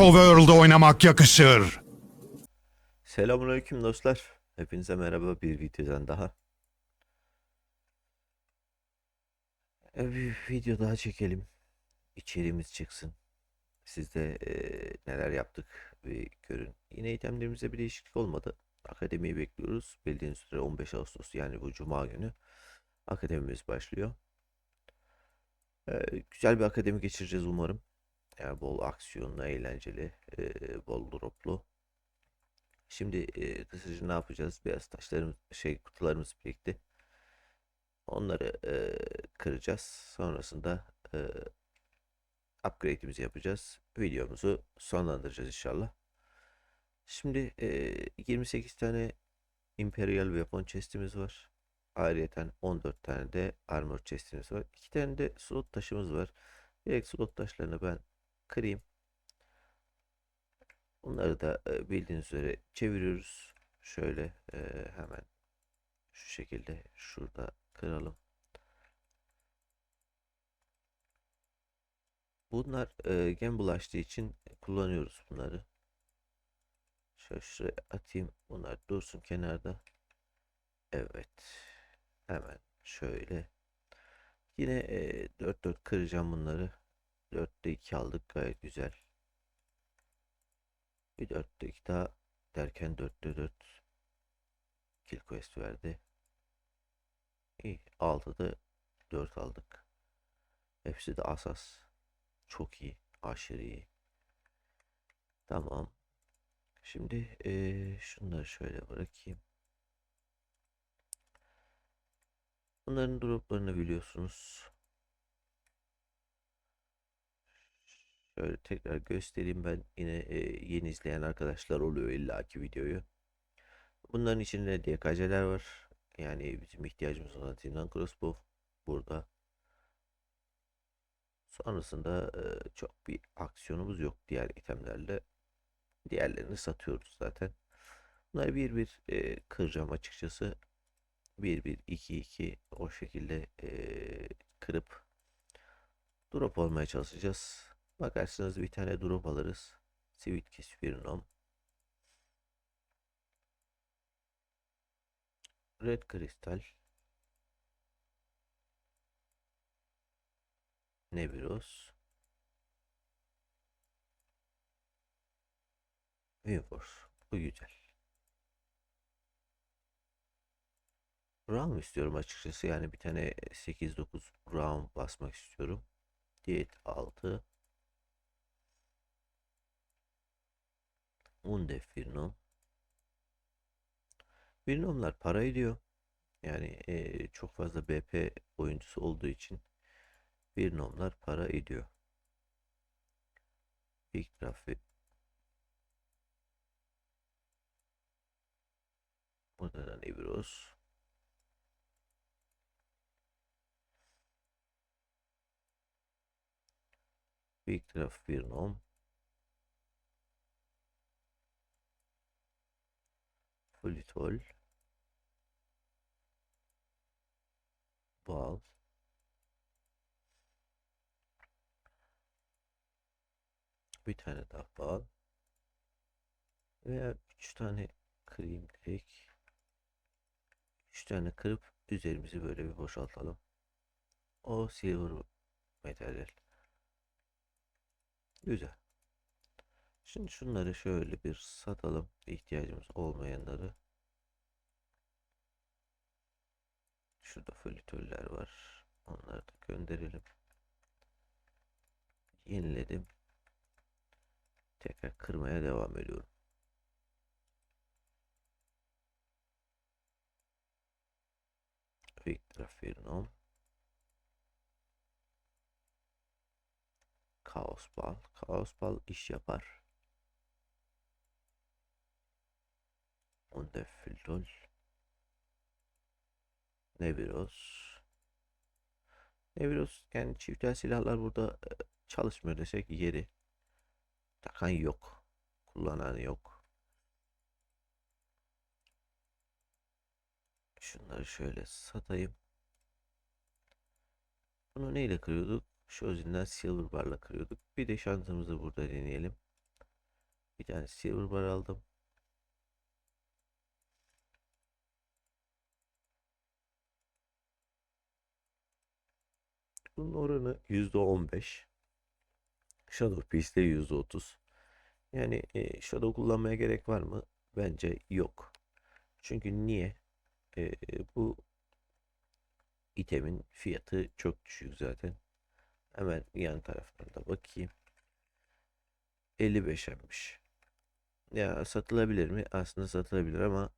Overworld'da oynamak yakışır. Selamünaleyküm dostlar. Hepinize merhaba bir videodan daha. E, Bir video daha çekelim. İçeriğimiz çıksın. Siz de e, neler yaptık bir görün. Yine itemlerimizde bir değişiklik olmadı. Akademiyi bekliyoruz. Bildiğiniz üzere 15 Ağustos yani bu Cuma günü akademimiz başlıyor. E, güzel bir akademi geçireceğiz umarım. Yani bol aksiyonlu, eğlenceli, e, bol droplu. Şimdi e, kısaca ne yapacağız? Beyaz taşlarımız, şey kutularımız birikti. Onları e, kıracağız. Sonrasında e, upgrade'imizi yapacağız. Videomuzu sonlandıracağız inşallah. Şimdi e, 28 tane Imperial Weapon chest'imiz var. Ayrıyeten 14 tane de armor chest'imiz var. 2 tane de slot taşımız var. Direkt slot taşlarını ben kırayım. Bunları da e, bildiğiniz üzere çeviriyoruz. Şöyle e, hemen şu şekilde şurada kıralım. Bunlar e, gen bulaştığı için kullanıyoruz bunları. Şöyle şuraya atayım. Bunlar dursun kenarda. Evet. Hemen şöyle. Yine e, 4 4 kıracağım bunları. 4'te 2 aldık. Gayet güzel. Bir 4'te 2 daha derken 4'te 4 kill quest verdi. İyi. 6'da 4 aldık. Hepsi de asas. Çok iyi. Aşırı iyi. Tamam. Şimdi eee, şunları şöyle bırakayım. Bunların droplarını biliyorsunuz. Şöyle tekrar göstereyim ben yine e, yeni izleyen arkadaşlar oluyor illaki videoyu. Bunların içinde DKC'ler var. Yani bizim ihtiyacımız olan Zindan Crossbow burada. Sonrasında e, çok bir aksiyonumuz yok diğer itemlerle. Diğerlerini satıyoruz zaten. Bunları bir bir e, kıracağım açıkçası. Bir bir iki iki o şekilde e, kırıp drop olmaya çalışacağız. Bakarsınız bir tane drop alırız. Sweet Kiss bir nom. Red Crystal. Nebiros. Winforce. Bu güzel. Round istiyorum açıkçası. Yani bir tane 8-9 round basmak istiyorum. Diyet 6. Undef Firnom. Firnomlar para ediyor. Yani eee, çok fazla BP oyuncusu olduğu için Firnomlar para ediyor. Big Traffic. Burada da Nebros. Big Traffic Firnom. Politol. Bal. Bir tane daha bal. Veya 3 tane kırayım direkt. 3 tane kırıp üzerimizi böyle bir boşaltalım. O silver materyal. Güzel. Şimdi şunları şöyle bir satalım. ihtiyacımız olmayanları. Şurada folitoller var. Onları da gönderelim. Yeniledim. Tekrar kırmaya devam ediyorum. Victor Firnom. Kaos bal. Kaos bal iş yapar. Onda Filtol. Neviros. Neviros yani çiftel silahlar burada e, çalışmıyor desek yeri. Takan yok. Kullanan yok. Şunları şöyle satayım. Bunu neyle kırıyorduk? Shozin'den Silver Bar'la kırıyorduk. Bir de şansımızı burada deneyelim. Bir tane silver bar aldım. Bunun oranı %15. Shadow Piece'de %30. Yani e, Shadow kullanmaya gerek var mı? Bence yok. Çünkü niye? E, bu itemin fiyatı çok düşük zaten. Hemen yan taraftan da bakayım. 55'emmiş. Ya satılabilir mi? Aslında satılabilir ama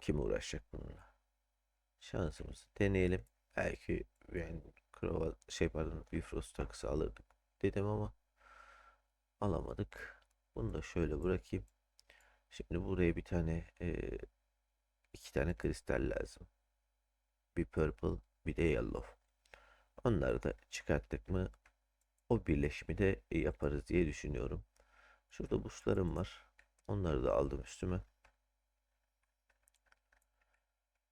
kim uğraşacak bununla? Şansımızı deneyelim. Belki yani Krova şey pardon Bifrost takısı alırdık dedim ama alamadık. Bunu da şöyle bırakayım. Şimdi buraya bir tane e, iki tane kristal lazım. Bir purple bir de yellow. Onları da çıkarttık mı o birleşimi de yaparız diye düşünüyorum. Şurada buzlarım var. Onları da aldım üstüme.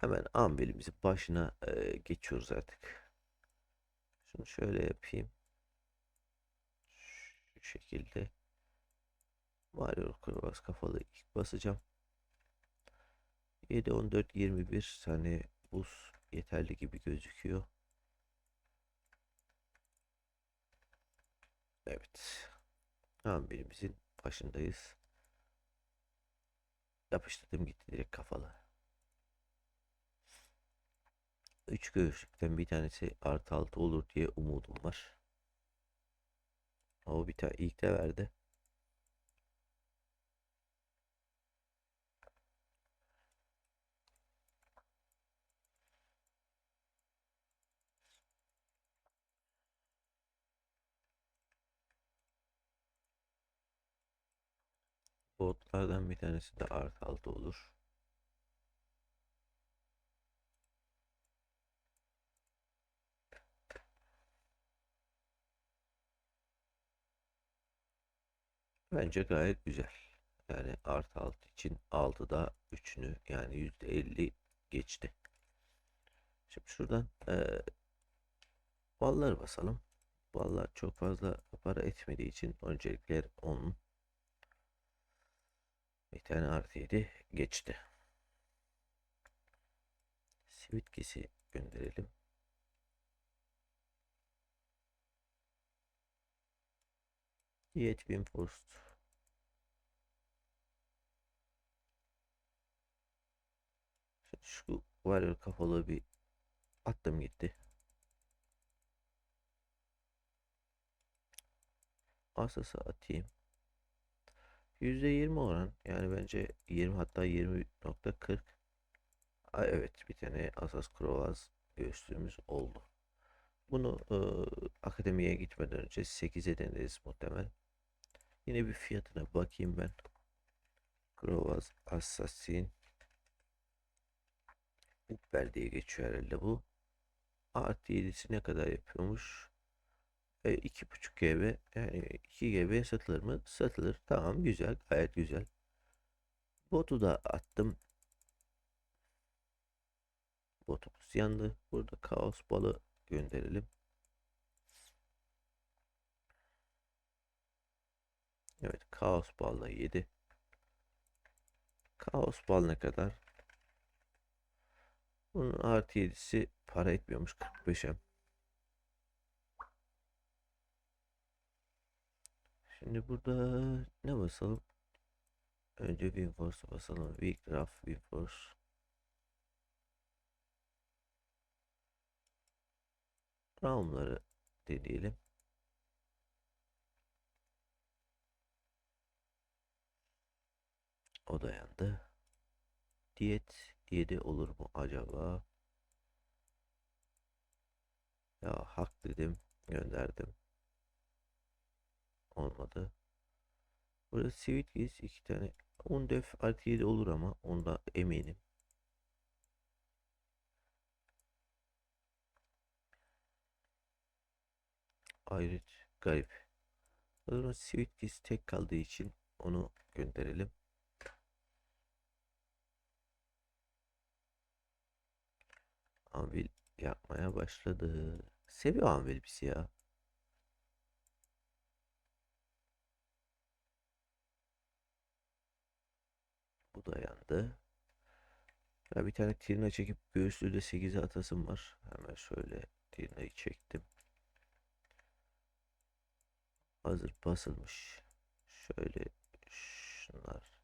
Hemen ambelimizin başına e, geçiyoruz artık. Şunu şöyle yapayım. Şu şekilde. Mario Krovas kafalı ilk basacağım. 7, 14, 21 tane buz yeterli gibi gözüküyor. Evet. Amberimizin başındayız. Yapıştırdım gitti direkt kafalı. Üç göğüslükten bir tanesi artı altı olur diye umudum var. O bir tane ilk de verdi. Botlardan bir tanesi de artı altı olur. Bence gayet güzel. Yani artı altı için 6'da 3'ünü yani %50 geçti. Şimdi şuradan eee balları basalım. Ballar çok fazla para etmediği için öncelikler 10. Bir tane artı 7 geçti. Sivitkisi gönderelim. Diyet bin post. Şu varıyor kafalı bir attım gitti. Asası atayım. %20 oran yani bence 20 hatta 20.40 Aa, evet bir tane Asas Krovaz göğüslüğümüz oldu. Bunu e, akademiye gitmeden önce 8'e deneriz muhtemel. Yine bir fiyatına bakayım ben. Krovaz Assassin Upper diye geçiyor herhalde bu. Artı 7'si ne kadar yapıyormuş? E, 2.5 GB yani 2 GB satılır mı? Satılır. Tamam güzel gayet güzel. Botu da attım. Botumuz yandı. Burada kaos balı gönderelim. Evet kaos balla 7. Kaos bal ne kadar? Bunun artı 7'si para etmiyormuş 45'e. Şimdi burada ne basalım? Önce WinForce'a basalım. Weakraf, WinForce. RAM'ları deneyelim. O da yandı. Diyet 7 olur mu acaba? Ya hak dedim. Gönderdim. Olmadı. Burada Sweet Kiss iki tane. 10 def artı 7 olur ama onda eminim. Ayrıt garip. O zaman Sweet tek kaldığı için onu gönderelim. Anvil yapmaya başladı. Seviyor Anvil bizi ya. Bu da yandı. Ya bir tane tirna çekip göğüslü de 8'e atasım var. Hemen şöyle tirnayı çektim. Hazır basılmış. Şöyle şunlar.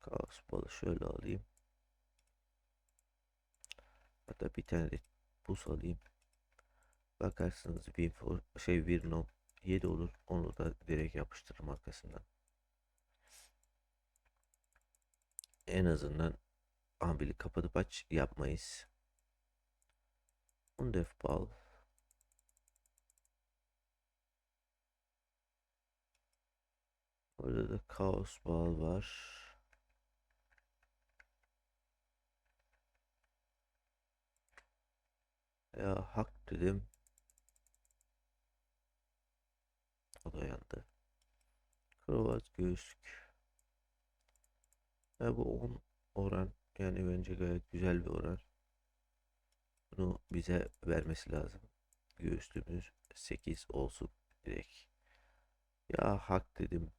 Kaos balı şöyle alayım. Hatta bir tane de buz alayım. Bakarsınız Winfor şey Virnom 7 olur. Onu da direkt yapıştırırım arkasından. En azından ambili kapatıp aç yapmayız. Undef bal. Orada da kaos bal var. Ya hak dedim. O da yandı. Kravat göğüslük. Ya bu 10 oran yani bence gayet güzel bir oran. Bunu bize vermesi lazım. Göğüslüğümüz 8 olsun direkt. Ya hak dedim.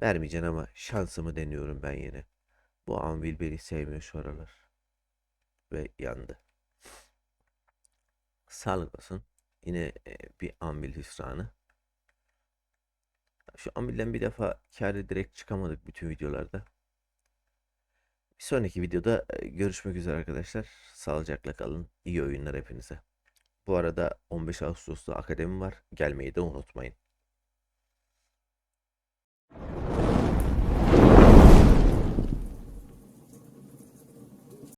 Vermeyeceksin ama şansımı deniyorum ben yine. Bu Anvil beni sevmiyor şu aralar. Ve yandı. Sağlık olsun. Yine e, bir Anvil hüsranı. Şu Anvil'den bir defa kârı direkt çıkamadık bütün videolarda. Bir sonraki videoda e, görüşmek üzere arkadaşlar. Sağlıcakla kalın. İyi oyunlar hepinize. Bu arada 15 Ağustos'ta akademi var. Gelmeyi de unutmayın.